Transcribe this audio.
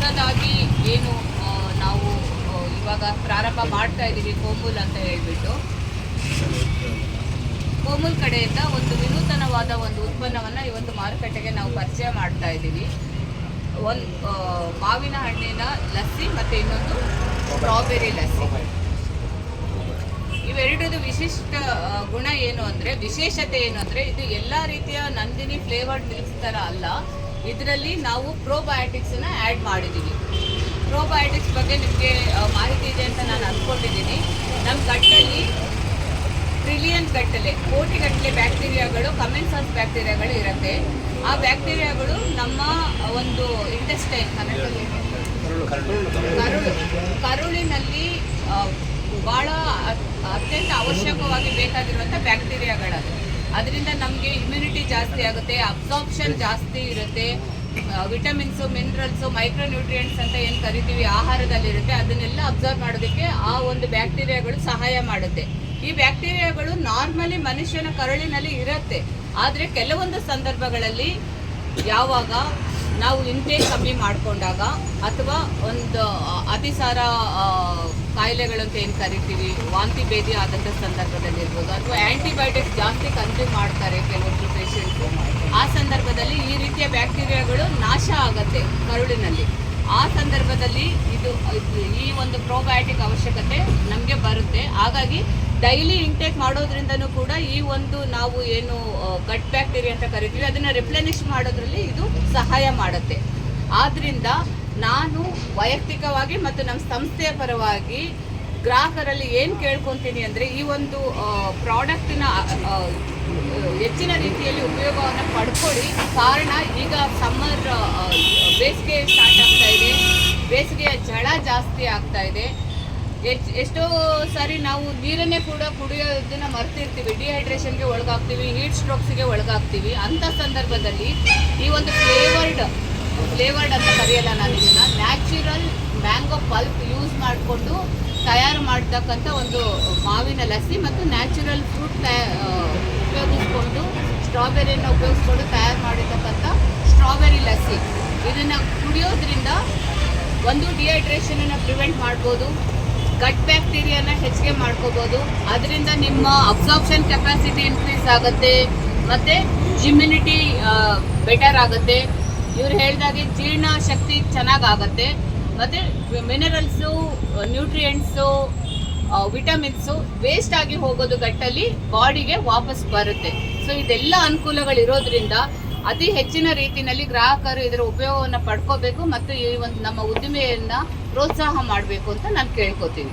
ಹೊಸದಾಗಿ ಏನು ನಾವು ಇವಾಗ ಪ್ರಾರಂಭ ಮಾಡ್ತಾ ಇದ್ದೀವಿ ಕೋಮೂಲ್ ಅಂತ ಹೇಳ್ಬಿಟ್ಟು. ಕೋಮೂಲ್ ಕಡೆಯಿಂದ ಒಂದು ವಿನೂತನವಾದ ಒಂದು ಉತ್ಪನ್ನವನ್ನು ಒಂದು ಮಾರುಕಟ್ಟೆಗೆ ನಾವು ಪರಿಚಯ ಮಾಡ್ತಾ ಇದ್ದೀವಿ ಒಂದು ಮಾವಿನ ಹಣ್ಣಿನ ಲಸ್ಸಿ ಮತ್ತು ಇನ್ನೊಂದು ಸ್ಟ್ರಾಬೆರಿ ಲಸ್ಸಿ. ಇವೆರಡದು ವಿಶಿಷ್ಟ ಗುಣ ಏನು ಅಂದರೆ, ವಿಶೇಷತೆ ಏನು ಅಂದರೆ, ಇದು ಎಲ್ಲ ರೀತಿಯ ನಂದಿನಿ ಫ್ಲೇವರ್ಡ್ ಮಿಲ್ಕ್ ಥರ ಅಲ್ಲ. ಇದರಲ್ಲಿ ನಾವು ಪ್ರೋಬಯೋಟಿಕ್ಸನ್ನು ಆ್ಯಡ್ ಮಾಡಿದ್ದೀವಿ ಪ್ರೋಬಯೋಟಿಕ್ಸ್ ಬಗ್ಗೆ ನಿಮಗೆ ಮಾಹಿತಿ ಇದೆ ಅಂತ ನಾನು ಅಂದ್ಕೊಂಡಿದ್ದೀನಿ ನಮ್ಮ ಗಟ್ಟಲ್ಲಿ ಟ್ರಿಲಿಯನ್ ಗಟ್ಟಲೆ, ಕೋಟಿ ಗಟ್ಟಲೆ ಬ್ಯಾಕ್ಟೀರಿಯಾಗಳು ಕಮೆನ್ಸಾಸ್ ಬ್ಯಾಕ್ಟೀರಿಯಾಗಳು ಇರುತ್ತೆ. ಆ ಬ್ಯಾಕ್ಟೀರಿಯಾಗಳು ನಮ್ಮ ಒಂದು ಇಂಟೆಸ್ಟೈನ್ ಕರುಳು, ಕರುಳಿನಲ್ಲಿ ಭಾಳ ಅತ್ಯಂತ ಅವಶ್ಯಕವಾಗಿ ಬೇಕಾಗಿರುವಂಥ ಬ್ಯಾಕ್ಟೀರಿಯಾಗಳದು ಅದರಿಂದ ನಮಗೆ ಇಮ್ಯುನಿಟಿ ಜಾಸ್ತಿ ಆಗುತ್ತೆ ಅಬ್ಸಾರ್ಪ್ಷನ್ ಜಾಸ್ತಿ ಇರುತ್ತೆ. ವಿಟಮಿನ್ಸು ಮಿನರಲ್ಸು ಮೈಕ್ರೋನ್ಯೂಟ್ರಿಯೆಂಟ್ಸ್ ಅಂತ ಏನು ಕರಿತೀವಿ, ಆಹಾರದಲ್ಲಿರುತ್ತೆ. ಅದನ್ನೆಲ್ಲ ಅಬ್ಸರ್ವ್ ಮಾಡೋದಕ್ಕೆ ಆ ಒಂದು ಬ್ಯಾಕ್ಟೀರಿಯಾಗಳು ಸಹಾಯ ಮಾಡುತ್ತೆ. ಈ ಬ್ಯಾಕ್ಟೀರಿಯಾಗಳು ನಾರ್ಮಲಿ ಮನುಷ್ಯನ ಕರುಳಿನಲ್ಲಿ ಇರುತ್ತೆ. ಆದರೆ ಕೆಲವೊಂದು ಸಂದರ್ಭಗಳಲ್ಲಿ ಯಾವಾಗ ನಾವು ಇಂಟೇಕ್ ಕಮ್ಮಿ ಮಾಡಿಕೊಂಡಾಗ ಅಥವಾ ಒಂದು ಅತಿಸಾರ ಕಾಯಿಲೆಗಳಂತ ಏನು ಕರಿತೀವಿ, ವಾಂತಿ ಭೇದಿ ಆದಂಥ ಸಂದರ್ಭದಲ್ಲಿ ಇರ್ಬೋದು ಅಥವಾ ಆ್ಯಂಟಿಬಯೋಟಿಕ್ಸ್ ಜಾಸ್ತಿ ಕನ್ಸ್ಯೂಮ್ ಮಾಡ್ತಾರೆ ಕೆಲವೊಂದು ಪೇಷಂಟ್ಸು ಆ ಸಂದರ್ಭದಲ್ಲಿ ಈ ರೀತಿಯ ಬ್ಯಾಕ್ಟೀರಿಯಾಗಳು ನಾಶ ಆಗತ್ತೆ ಕರುಳಿನಲ್ಲಿ. ಆ ಸಂದರ್ಭದಲ್ಲಿ ಇದು ಒಂದು ಪ್ರೋಬಯೋಟಿಕ್ ಅವಶ್ಯಕತೆ ನಮಗೆ ಬರುತ್ತೆ. ಹಾಗಾಗಿ ಡೈಲಿ ಇಂಟೇಕ್ ಮಾಡೋದ್ರಿಂದನೂ ಕೂಡ ಈ ಒಂದು ನಾವು ಏನು ಗಟ್ ಬ್ಯಾಕ್ಟೀರಿಯಾ ಅಂತ ಕರಿತೀವಿ, ಅದನ್ನು ರಿಪ್ಲೆನಿಶ್ ಮಾಡೋದ್ರಲ್ಲಿ ಇದು ಸಹಾಯ ಮಾಡುತ್ತೆ. ಆದ್ದರಿಂದ ನಾನು ವೈಯಕ್ತಿಕವಾಗಿ ಮತ್ತು ನಮ್ಮ ಸಂಸ್ಥೆಯ ಪರವಾಗಿ ಗ್ರಾಹಕರಲ್ಲಿ ಏನು ಕೇಳ್ಕೊತೀನಿ ಅಂದರೆ ಈ ಒಂದು ಪ್ರಾಡಕ್ಟಿನ ಹೆಚ್ಚಿನ ರೀತಿಯಲ್ಲಿ ಉಪಯೋಗವನ್ನು ಪಡ್ಕೊಳ್ಳಿ. ಕಾರಣ ಈಗ ಸಮ್ಮರ್ ಬೇಸಿಗೆ ಸ್ಟಾರ್ಟ್ ಆಗ್ತಾ ಇದೆ. ಜಾಸ್ತಿ ಆಗ್ತಾ ಇದೆ. ಎಷ್ಟೋ ಸಾರಿ ನಾವು ನೀರನ್ನೇ ಕೂಡ ಕುಡಿಯೋದನ್ನ ಮರ್ತಿರ್ತೀವಿ. ಡಿಹೈಡ್ರೇಷನ್ಗೆ ಒಳಗಾಗ್ತೀವಿ ಹೀಟ್ ಸ್ಟ್ರೋಕ್ಸ್ಗೆ ಒಳಗಾಗ್ತೀವಿ. ಅಂತ ಸಂದರ್ಭದಲ್ಲಿ ಈ ಒಂದು ಫ್ಲೇವರ್ಡ್ ಫ್ಲೇವರ್ಡ್ ಅಂತ ಕರೆಯಲ್ಲ ನಾನು ಇದನ್ನ ನ್ಯಾಚುರಲ್ ಮ್ಯಾಂಗೋ ಪಲ್ಪ್ ಯೂಸ್ ಮಾಡಿಕೊಂಡು ತಯಾರು ಮಾಡ್ತಕ್ಕಂಥ ಒಂದು ಮಾವಿನ ಲಸ್ಸಿ ಮತ್ತು ನ್ಯಾಚುರಲ್ ಫ್ರೂಟ್ ಉಪಯೋಗಿಸ್ಕೊಂಡು ಸ್ಟ್ರಾಬೆರಿಯನ್ನು ಉಪಯೋಗಿಸ್ಕೊಂಡು ತಯಾರು ಮಾಡಿರ್ತಕ್ಕಂಥ ಸ್ಟ್ರಾಬೆರಿ ಲಸ್ಸಿ. ಇದನ್ನು ಕುಡಿಯೋದ್ರಿಂದ ಒಂದು ಡಿಹೈಡ್ರೇಷನನ್ನು ಪ್ರಿವೆಂಟ್ ಮಾಡ್ಬೋದು. ಗಟ್ ಬ್ಯಾಕ್ಟೀರಿಯಾನ ಹೆಚ್ಚಿಗೆ ಮಾಡ್ಕೋಬೋದು. ಅದರಿಂದ ನಿಮ್ಮ ಅಬ್ಸಾರ್ಪ್ಷನ್ ಕೆಪಾಸಿಟಿ ಇನ್ಕ್ರೀಸ್ ಆಗುತ್ತೆ. ಮತ್ತು ಇಮ್ಯುನಿಟಿ ಬೆಟರ್ ಆಗುತ್ತೆ. ಇವ್ರು ಹೇಳಿದಾಗೆ ಜೀರ್ಣ ಶಕ್ತಿ ಚೆನ್ನಾಗಾಗತ್ತೆ ಮತ್ತು ಮಿನರಲ್ಸು ನ್ಯೂಟ್ರಿಯೆಂಟ್ಸು ವಿಟಮಿನ್ಸು ವೇಸ್ಟ್ ಆಗಿ ಹೋಗೋದು ಗಟ್ಟಲ್ಲಿ ಬಾಡಿಗೆ ವಾಪಸ್ ಬರುತ್ತೆ. ಸೊ ಇದೆಲ್ಲ ಅನುಕೂಲಗಳಿರೋದ್ರಿಂದ ಅತಿ ಹೆಚ್ಚಿನ ರೀತಿಯಲ್ಲಿ ಗ್ರಾಹಕರು ಇದರ ಉಪಯೋಗವನ್ನು ಪಡ್ಕೋಬೇಕು ಮತ್ತು ಈ ಒಂದು ನಮ್ಮ ಉದ್ದಿಮೆಯನ್ನು ಪ್ರೋತ್ಸಾಹ ಮಾಡಬೇಕು ಅಂತ ನಾನು ಕೇಳ್ಕೊತೀನಿ.